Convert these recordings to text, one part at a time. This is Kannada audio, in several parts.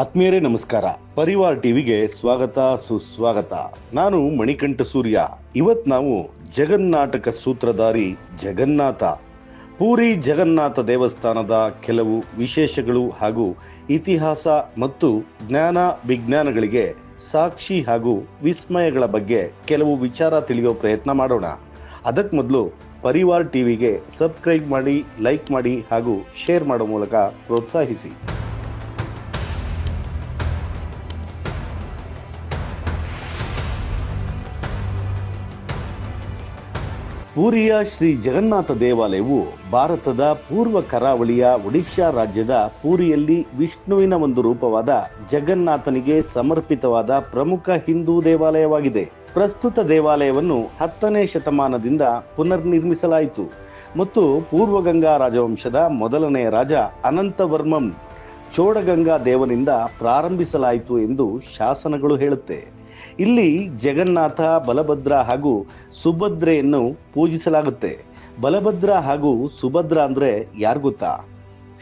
ಆತ್ಮೀಯರೇ ನಮಸ್ಕಾರ. ಪರಿವಾರ್ ಟಿವಿಗೆ ಸ್ವಾಗತ, ಸುಸ್ವಾಗತ. ನಾನು ಮಣಿಕಂಠ ಸೂರ್ಯ. ಇವತ್ ನಾವು ಜಗನ್ನಾಟಕ ಸೂತ್ರಧಾರಿ ಜಗನ್ನಾಥ. ಪೂರಿ ಜಗನ್ನಾಥ ದೇವಸ್ಥಾನದ ಕೆಲವು ವಿಶೇಷಗಳು ಹಾಗೂ ಇತಿಹಾಸ ಮತ್ತು ಜ್ಞಾನ ವಿಜ್ಞಾನಗಳಿಗೆ ಸಾಕ್ಷಿ ಹಾಗೂ ವಿಸ್ಮಯಗಳ ಬಗ್ಗೆ ಕೆಲವು ವಿಚಾರ ತಿಳಿಯೋ ಪ್ರಯತ್ನ ಮಾಡೋಣ. ಅದಕ್ಕೆ ಮೊದಲು ಪರಿವಾರ್ ಟಿವಿಗೆ ಸಬ್ಸ್ಕ್ರೈಬ್ ಮಾಡಿ, ಲೈಕ್ ಮಾಡಿ ಹಾಗೂ ಶೇರ್ ಮಾಡೋ ಮೂಲಕ ಪ್ರೋತ್ಸಾಹಿಸಿ. ಪೂರಿಯ ಶ್ರೀ ಜಗನ್ನಾಥ ದೇವಾಲಯವು ಭಾರತದ ಪೂರ್ವ ಕರಾವಳಿಯ ಒಡಿಶಾ ರಾಜ್ಯದ ಪೂರಿಯಲ್ಲಿ ವಿಷ್ಣುವಿನ ಒಂದು ರೂಪವಾದ ಜಗನ್ನಾಥನಿಗೆ ಸಮರ್ಪಿತವಾದ ಪ್ರಮುಖ ಹಿಂದೂ ದೇವಾಲಯವಾಗಿದೆ. ಪ್ರಸ್ತುತ ದೇವಾಲಯವನ್ನು ಹತ್ತನೇ ಶತಮಾನದಿಂದ ಪುನರ್ನಿರ್ಮಿಸಲಾಯಿತು ಮತ್ತು ಪೂರ್ವಗಂಗಾ ರಾಜವಂಶದ ಮೊದಲನೆಯ ರಾಜ ಅನಂತವರ್ಮಂ ಚೋಡಗಂಗಾ ದೇವನಿಂದ ಪ್ರಾರಂಭಿಸಲಾಯಿತು ಎಂದು ಶಾಸನಗಳು ಹೇಳುತ್ತೆ. ಇಲ್ಲಿ ಜಗನ್ನಾಥ, ಬಲಭದ್ರ ಹಾಗೂ ಸುಭದ್ರೆಯನ್ನು ಪೂಜಿಸಲಾಗುತ್ತೆ. ಬಲಭದ್ರ ಹಾಗೂ ಸುಭದ್ರ ಅಂದರೆ ಯಾರು ಗೊತ್ತಾ?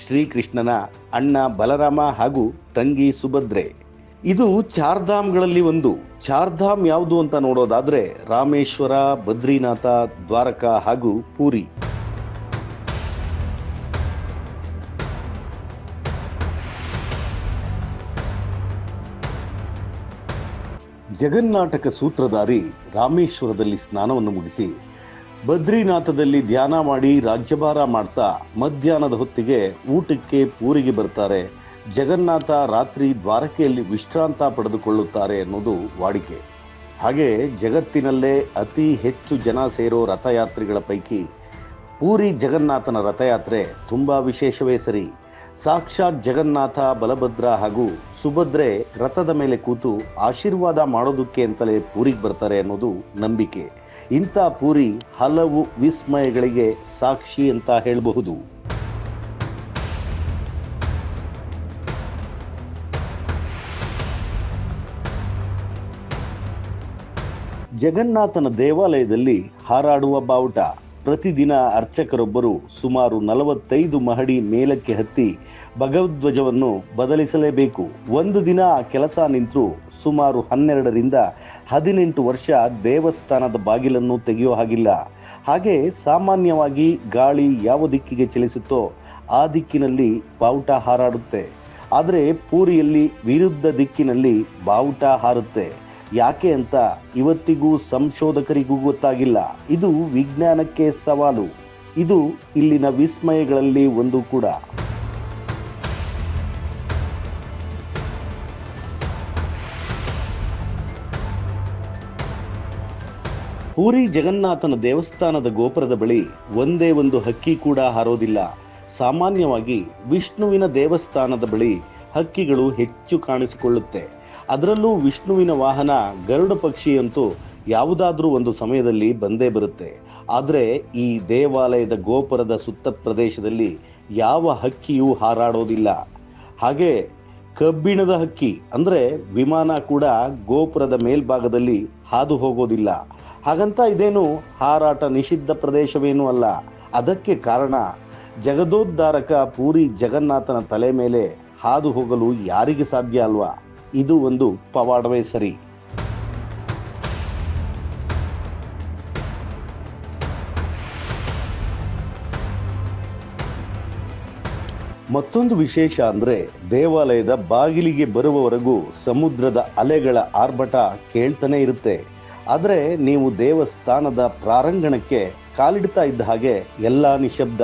ಶ್ರೀಕೃಷ್ಣನ ಅಣ್ಣ ಬಲರಾಮ ಹಾಗೂ ತಂಗಿ ಸುಭದ್ರೆ. ಇದು ಚಾರ್ಧಾಮ್ಗಳಲ್ಲಿ ಒಂದು. ಚಾರ್ಧಾಮ್ ಯಾವುದು ಅಂತ ನೋಡೋದಾದರೆ ರಾಮೇಶ್ವರ, ಬದ್ರಿನಾಥ, ದ್ವಾರಕಾ ಹಾಗೂ ಪೂರಿ. ಜಗನ್ನಾಟಕ ಸೂತ್ರಧಾರಿ ರಾಮೇಶ್ವರದಲ್ಲಿ ಸ್ನಾನವನ್ನು ಮುಗಿಸಿ ಬದ್ರಿನಾಥದಲ್ಲಿ ಧ್ಯಾನ ಮಾಡಿ ರಾಜ್ಯಭಾರ ಮಾಡ್ತಾ ಮಧ್ಯಾಹ್ನದ ಹೊತ್ತಿಗೆ ಊಟಕ್ಕೆ ಪೂರಿಗೆ ಬರ್ತಾರೆ. ಜಗನ್ನಾಥ ರಾತ್ರಿ ದ್ವಾರಕೆಯಲ್ಲಿ ವಿಶ್ರಾಂತ ಪಡೆದುಕೊಳ್ಳುತ್ತಾರೆ ಅನ್ನೋದು ವಾಡಿಕೆ. ಹಾಗೆ ಜಗತ್ತಿನಲ್ಲೇ ಅತಿ ಹೆಚ್ಚು ಜನ ಸೇರೋ ರಥಯಾತ್ರಿಗಳ ಪೈಕಿ ಪೂರಿ ಜಗನ್ನಾಥನ ರಥಯಾತ್ರೆ ತುಂಬ ವಿಶೇಷವೇ ಸರಿ. ಸಾಕ್ಷಾತ್ ಜಗನ್ನಾಥ, ಬಲಭದ್ರ ಹಾಗೂ ಸುಭದ್ರೆ ರಥದ ಮೇಲೆ ಕೂತು ಆಶೀರ್ವಾದ ಮಾಡೋದಕ್ಕೆ ಅಂತಲೇ ಪೂರಿಗೆ ಬರ್ತಾರೆ ಅನ್ನೋದು ನಂಬಿಕೆ. ಇಂಥ ಪೂರಿ ಹಲವು ವಿಸ್ಮಯಗಳಿಗೆ ಸಾಕ್ಷಿ ಅಂತ ಹೇಳಬಹುದು. ಜಗನ್ನಾಥನ ದೇವಾಲಯದಲ್ಲಿ ಹಾರಾಡುವ ಬಾವುಟ. ಪ್ರತಿದಿನ ಅರ್ಚಕರೊಬ್ಬರು ಸುಮಾರು ನಲವತ್ತೈದು ಮಹಡಿ ಮೇಲಕ್ಕೆ ಹತ್ತಿ ಭಗವಧ್ವಜವನ್ನು ಬದಲಿಸಲೇಬೇಕು. ಒಂದು ದಿನ ಕೆಲಸ ನಿಂತು ಸುಮಾರು ಹನ್ನೆರಡರಿಂದ ಹದಿನೆಂಟು ವರ್ಷ ದೇವಸ್ಥಾನದ ಬಾಗಿಲನ್ನು ತೆಗೆಯೋ ಹಾಗಿಲ್ಲ. ಹಾಗೆ ಸಾಮಾನ್ಯವಾಗಿ ಗಾಳಿ ಯಾವ ದಿಕ್ಕಿಗೆ ಚಲಿಸುತ್ತೋ ಆ ದಿಕ್ಕಿನಲ್ಲಿ ಬಾವುಟ ಹಾರಾಡುತ್ತೆ. ಆದರೆ ಪೂರಿಯಲ್ಲಿ ವಿರುದ್ಧ ದಿಕ್ಕಿನಲ್ಲಿ ಬಾವುಟ ಹಾರುತ್ತೆ. ಯಾಕೆ ಅಂತ ಇವತ್ತಿಗೂ ಸಂಶೋಧಕರಿಗೂ ಗೊತ್ತಾಗಿಲ್ಲ. ಇದು ವಿಜ್ಞಾನಕ್ಕೆ ಸವಾಲು. ಇದು ಇಲ್ಲಿನ ವಿಸ್ಮಯಗಳಲ್ಲಿ ಒಂದು ಕೂಡ. ಪೂರಿ ಜಗನ್ನಾಥನ ದೇವಸ್ಥಾನದ ಗೋಪುರದ ಬಳಿ ಒಂದೇ ಒಂದು ಹಕ್ಕಿ ಕೂಡ ಹಾರೋದಿಲ್ಲ. ಸಾಮಾನ್ಯವಾಗಿ ವಿಷ್ಣುವಿನ ದೇವಸ್ಥಾನದ ಬಳಿ ಹಕ್ಕಿಗಳು ಹೆಚ್ಚು ಕಾಣಿಸಿಕೊಳ್ಳುತ್ತೆ. ಅದರಲ್ಲೂ ವಿಷ್ಣುವಿನ ವಾಹನ ಗರುಡ ಪಕ್ಷಿಯಂತೂ ಯಾವುದಾದ್ರೂ ಒಂದು ಸಮಯದಲ್ಲಿ ಬಂದೇ ಬರುತ್ತೆ. ಆದರೆ ಈ ದೇವಾಲಯದ ಗೋಪುರದ ಸುತ್ತ ಪ್ರದೇಶದಲ್ಲಿ ಯಾವ ಹಕ್ಕಿಯೂ ಹಾರಾಡೋದಿಲ್ಲ. ಹಾಗೆ ಕಬ್ಬಿಣದ ಹಕ್ಕಿ ಅಂದರೆ ವಿಮಾನ ಕೂಡ ಗೋಪುರದ ಮೇಲ್ಭಾಗದಲ್ಲಿ ಹಾದು ಹೋಗೋದಿಲ್ಲ ಹಾಗಂತ ಇದೇನು ಹಾರಾಟ ನಿಷಿದ್ಧ ಪ್ರದೇಶವೇನೂ ಅಲ್ಲ. ಅದಕ್ಕೆ ಕಾರಣ ಜಗದೋದ್ಧಾರಕ ಪೂರಿ ಜಗನ್ನಾಥನ ತಲೆ ಮೇಲೆ ಹಾದು ಹೋಗಲು ಯಾರಿಗೆ ಸಾಧ್ಯ ಅಲ್ವಾ? ಇದು ಒಂದು ಪವಾಡವೇ ಸರಿ. ಮತ್ತೊಂದು ವಿಶೇಷ ಅಂದರೆ ದೇವಾಲಯದ ಬಾಗಿಲಿಗೆ ಬರುವವರೆಗೂ ಸಮುದ್ರದ ಅಲೆಗಳ ಆರ್ಭಟ ಕೇಳ್ತಾನೆ ಇರುತ್ತೆ. ಆದರೆ ನೀವು ದೇವಸ್ಥಾನದ ಪ್ರಾರಂಗಣಕ್ಕೆ ಕಾಲಿಡ್ತಾ ಇದ್ದ ಹಾಗೆ ಎಲ್ಲ ನಿಶಬ್ದ.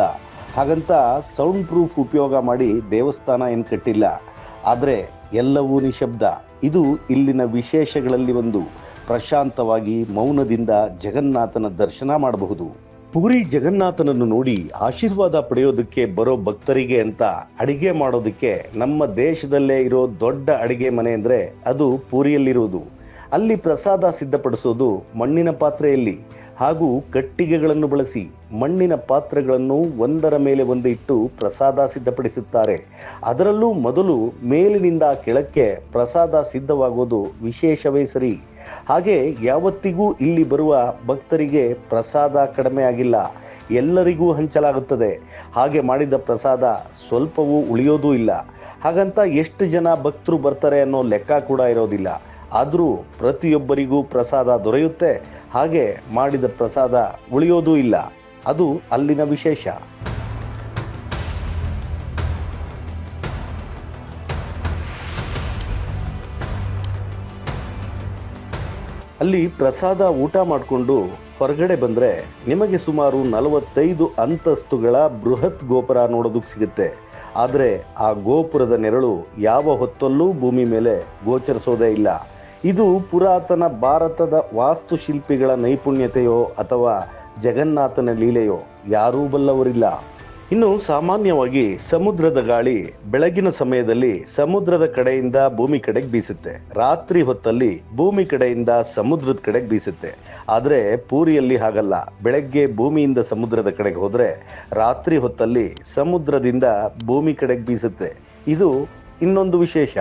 ಹಾಗಂತ ಸೌಂಡ್ ಪ್ರೂಫ್ ಉಪಯೋಗ ಮಾಡಿ ದೇವಸ್ಥಾನ ಏನು ಕಟ್ಟಿಲ್ಲ. ಆದರೆ ಎಲ್ಲವೂ ನಿಶಬ್ದ. ಇದು ಇಲ್ಲಿನ ವಿಶೇಷಗಳಲ್ಲಿ ಒಂದು. ಪ್ರಶಾಂತವಾಗಿ ಮೌನದಿಂದ ಜಗನ್ನಾಥನ ದರ್ಶನ ಮಾಡಬಹುದು. ಪೂರಿ ಜಗನ್ನಾಥನನ್ನು ನೋಡಿ ಆಶೀರ್ವಾದ ಪಡೆಯೋದಕ್ಕೆ ಬರೋ ಭಕ್ತರಿಗೆ ಅಂತ ಅಡಿಗೆ ಮಾಡೋದಕ್ಕೆ ನಮ್ಮ ದೇಶದಲ್ಲೇ ಇರೋ ದೊಡ್ಡ ಅಡಿಗೆ ಮನೆ ಅಂದರೆ ಅದು ಪೂರಿಯಲ್ಲಿರುವುದು ಅಲ್ಲಿ ಪ್ರಸಾದ ಸಿದ್ಧಪಡಿಸೋದು ಮಣ್ಣಿನ ಪಾತ್ರೆಯಲ್ಲಿ. ಹಾಗೂ ಕಟ್ಟಿಗೆಗಳನ್ನು ಬಳಸಿ ಮಣ್ಣಿನ ಪಾತ್ರೆಗಳನ್ನು ಒಂದರ ಮೇಲೆ ಒಂದು ಇಟ್ಟು ಪ್ರಸಾದ ಸಿದ್ಧಪಡಿಸುತ್ತಾರೆ. ಅದರಲ್ಲೂ ಮೊದಲು ಮೇಲಿನಿಂದ ಕೆಳಕ್ಕೆ ಪ್ರಸಾದ ಸಿದ್ಧವಾಗುವುದು ವಿಶೇಷವೇ ಸರಿ. ಹಾಗೆ ಯಾವತ್ತಿಗೂ ಇಲ್ಲಿ ಬರುವ ಭಕ್ತರಿಗೆ ಪ್ರಸಾದ ಕಡಿಮೆ ಆಗಿಲ್ಲ. ಎಲ್ಲರಿಗೂ ಹಂಚಲಾಗುತ್ತದೆ. ಹಾಗೆ ಮಾಡಿದ ಪ್ರಸಾದ ಸ್ವಲ್ಪವೂ ಉಳಿಯೋದೂ ಇಲ್ಲ. ಹಾಗಂತ ಎಷ್ಟು ಜನ ಭಕ್ತರು ಬರ್ತಾರೆ ಅನ್ನೋ ಲೆಕ್ಕ ಕೂಡ ಇರೋದಿಲ್ಲ. ಆದರೂ ಪ್ರತಿಯೊಬ್ಬರಿಗೂ ಪ್ರಸಾದ ದೊರೆಯುತ್ತೆ. ಹಾಗೆ ಮಾಡಿದ ಪ್ರಸಾದ ಉಳಿಯೋದೂ ಇಲ್ಲ. ಅದು ಅಲ್ಲಿನ ವಿಶೇಷ. ಅಲ್ಲಿ ಪ್ರಸಾದ ಊಟ ಮಾಡಿಕೊಂಡು ಹೊರಗಡೆ ಬಂದರೆ ನಿಮಗೆ ಸುಮಾರು ನಲವತ್ತೈದು ಅಂತಸ್ತುಗಳ ಬೃಹತ್ ಗೋಪುರ ನೋಡೋದಕ್ಕೆ ಸಿಗುತ್ತೆ. ಆದರೆ ಆ ಗೋಪುರದ ನೆರಳು ಯಾವ ಹೊತ್ತಲ್ಲೂ ಭೂಮಿ ಮೇಲೆ ಗೋಚರಿಸೋದೇ ಇಲ್ಲ. ಇದು ಪುರಾತನ ಭಾರತದ ವಾಸ್ತುಶಿಲ್ಪಿಗಳ ನೈಪುಣ್ಯತೆಯೋ ಅಥವಾ ಜಗನ್ನಾಥನ ಲೀಲೆಯೋ? ಯಾರೂ ಬಲ್ಲವರಿಲ್ಲ. ಇನ್ನು ಸಾಮಾನ್ಯವಾಗಿ ಸಮುದ್ರದ ಗಾಳಿ ಬೆಳಗಿನ ಸಮಯದಲ್ಲಿ ಸಮುದ್ರದ ಕಡೆಯಿಂದ ಭೂಮಿ ಕಡೆಗೆ ಬೀಸುತ್ತೆ. ರಾತ್ರಿ ಹೊತ್ತಲ್ಲಿ ಭೂಮಿ ಕಡೆಯಿಂದ ಸಮುದ್ರದ ಕಡೆಗೆ ಬೀಸುತ್ತೆ. ಆದರೆ ಪೂರಿಯಲ್ಲಿ ಹಾಗಲ್ಲ. ಬೆಳಗ್ಗೆ ಭೂಮಿಯಿಂದ ಸಮುದ್ರದ ಕಡೆಗೆ ಹೋದರೆ ರಾತ್ರಿ ಹೊತ್ತಲ್ಲಿ ಸಮುದ್ರದಿಂದ ಭೂಮಿ ಕಡೆಗೆ ಬೀಸುತ್ತೆ. ಇದು ಇನ್ನೊಂದು ವಿಶೇಷ.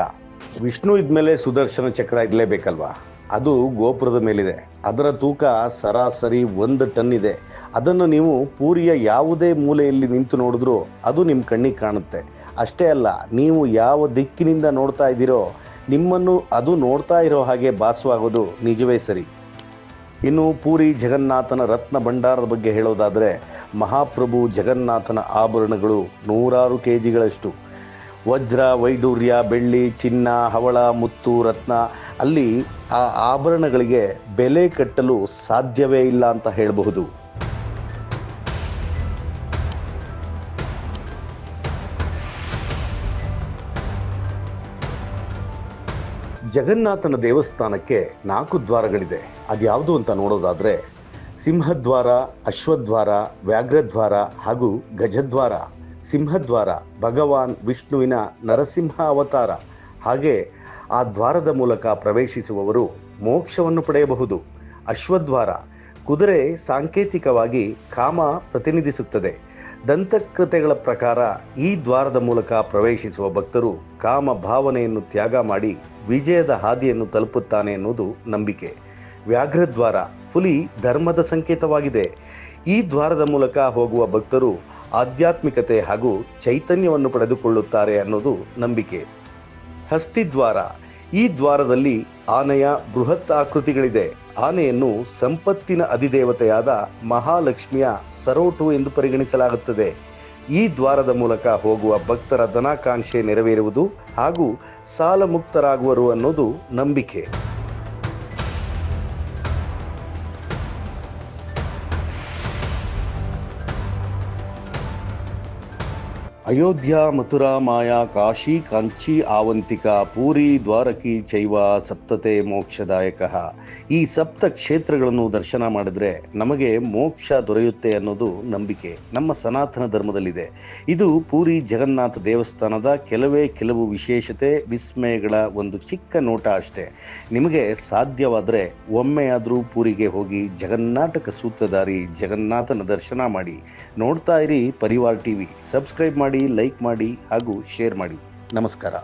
ವಿಷ್ಣು ಇದ್ಮೇಲೆ ಸುದರ್ಶನ ಚಕ್ರ ಇರಲೇಬೇಕಲ್ವಾ? ಅದು ಗೋಪುರದ ಮೇಲಿದೆ. ಅದರ ತೂಕ ಸರಾಸರಿ ಒಂದು ಟನ್ ಇದೆ. ಅದನ್ನು ನೀವು ಪೂರಿಯ ಯಾವುದೇ ಮೂಲೆಯಲ್ಲಿ ನಿಂತು ನೋಡಿದ್ರೂ ಅದು ನಿಮ್ಮ ಕಣ್ಣಿಗೆ ಕಾಣುತ್ತೆ. ಅಷ್ಟೇ ಅಲ್ಲ, ನೀವು ಯಾವ ದಿಕ್ಕಿನಿಂದ ನೋಡ್ತಾ ಇದ್ದೀರೋ, ನಿಮ್ಮನ್ನು ಅದು ನೋಡ್ತಾ ಇರೋ ಹಾಗೆ ಭಾಸವಾಗೋದು ನಿಜವೇ ಸರಿ. ಇನ್ನು ಪೂರಿ ಜಗನ್ನಾಥನ ರತ್ನ ಭಂಡಾರದ ಬಗ್ಗೆ ಹೇಳೋದಾದರೆ ಮಹಾಪ್ರಭು ಜಗನ್ನಾಥನ ಆಭರಣಗಳು ನೂರಾರು ಕೆ ಜಿಗಳಷ್ಟು ವಜ್ರ, ವೈಡೂರ್ಯ, ಬೆಳ್ಳಿ, ಚಿನ್ನ, ಹವಳ, ಮುತ್ತು, ರತ್ನ, ಅಲ್ಲಿ ಆ ಆಭರಣಗಳಿಗೆ ಬೆಲೆ ಕಟ್ಟಲು ಸಾಧ್ಯವೇ ಇಲ್ಲ ಅಂತ ಹೇಳಬಹುದು. ಜಗನ್ನಾಥನ ದೇವಸ್ಥಾನಕ್ಕೆ ನಾಲ್ಕು ದ್ವಾರಗಳಿದೆ. ಅದ್ಯಾವುದು ಅಂತ ನೋಡೋದಾದ್ರೆ ಸಿಂಹದ್ವಾರ, ಅಶ್ವದ್ವಾರ, ವ್ಯಾಘ್ರದ್ವಾರ ಹಾಗೂ ಗಜದ್ವಾರ. ಸಿಂಹದ್ವಾರ, ಭಗವಾನ್ ವಿಷ್ಣುವಿನ ನರಸಿಂಹ ಅವತಾರ. ಹಾಗೆ ಆ ದ್ವಾರದ ಮೂಲಕ ಪ್ರವೇಶಿಸುವವರು ಮೋಕ್ಷವನ್ನು ಪಡೆಯಬಹುದು. ಅಶ್ವದ್ವಾರ, ಕುದುರೆ ಸಾಂಕೇತಿಕವಾಗಿ ಕಾಮ ಪ್ರತಿನಿಧಿಸುತ್ತದೆ. ದಂತಕೃತೆಗಳ ಪ್ರಕಾರ ಈ ದ್ವಾರದ ಮೂಲಕ ಪ್ರವೇಶಿಸುವ ಭಕ್ತರು ಕಾಮ ಭಾವನೆಯನ್ನು ತ್ಯಾಗ ಮಾಡಿ ವಿಜಯದ ಹಾದಿಯನ್ನು ತಲುಪುತ್ತಾನೆ ಎನ್ನುವುದು ನಂಬಿಕೆ. ವ್ಯಾಘ್ರದ್ವಾರ ಹುಲಿ ಧರ್ಮದ ಸಂಕೇತವಾಗಿದೆ. ಈ ದ್ವಾರದ ಮೂಲಕ ಹೋಗುವ ಭಕ್ತರು ಆಧ್ಯಾತ್ಮಿಕತೆ ಹಾಗೂ ಚೈತನ್ಯವನ್ನು ಪಡೆದುಕೊಳ್ಳುತ್ತಾರೆ ಅನ್ನೋದು ನಂಬಿಕೆ. ಹಸ್ತಿದ್ವಾರ ಈ ದ್ವಾರದಲ್ಲಿ ಆನೆಯ ಬೃಹತ್ ಆಕೃತಿಗಳಿದೆ. ಆನೆಯನ್ನು ಸಂಪತ್ತಿನ ಅಧಿದೇವತೆಯಾದ ಮಹಾಲಕ್ಷ್ಮಿಯ ಸರೋಟು ಎಂದು ಪರಿಗಣಿಸಲಾಗುತ್ತದೆ. ಈ ದ್ವಾರದ ಮೂಲಕ ಹೋಗುವ ಭಕ್ತರ ಧನಾಕಾಂಕ್ಷೆ ನೆರವೇರುವುದು ಹಾಗೂ ಸಾಲ ಮುಕ್ತರಾಗುವರು ಅನ್ನೋದು ನಂಬಿಕೆ. ಅಯೋಧ್ಯ, ಮಥುರಾ, ಮಾಯಾ, ಕಾಶಿ, ಕಾಂಚಿ, ಆವಂತಿಕ, ಪೂರಿ, ದ್ವಾರಕಿ ಚೈವ ಸಪ್ತತೆ ಮೋಕ್ಷದಾಯಕ. ಈ ಸಪ್ತ ಕ್ಷೇತ್ರಗಳನ್ನು ದರ್ಶನ ಮಾಡಿದ್ರೆ ನಮಗೆ ಮೋಕ್ಷ ದೊರೆಯುತ್ತೆ ಅನ್ನೋದು ನಂಬಿಕೆ. ನಮ್ಮ ಸನಾತನ ಧರ್ಮದಲ್ಲಿದೆ. ಇದು ಪೂರಿ ಜಗನ್ನಾಥ ದೇವಸ್ಥಾನದ ಕೆಲವೇ ಕೆಲವು ವಿಶೇಷತೆ, ವಿಸ್ಮಯಗಳ ಒಂದು ಚಿಕ್ಕ ನೋಟ ಅಷ್ಟೇ. ನಿಮಗೆ ಸಾಧ್ಯವಾದರೆ ಒಮ್ಮೆಯಾದರೂ ಪೂರಿಗೆ ಹೋಗಿ ಜಗನ್ನಾಟಕ ಸೂತ್ರಧಾರಿ ಜಗನ್ನಾಥನ ದರ್ಶನ ಮಾಡಿ. ನೋಡ್ತಾ ಇರಿ ಪರಿವಾರ್ ಟಿವಿ. ಸಬ್ಸ್ಕ್ರೈಬ್ ಲೈಕ್ ಮಾಡಿ ಹಾಗೂ ಶೇರ್ ಮಾಡಿ. ನಮಸ್ಕಾರ.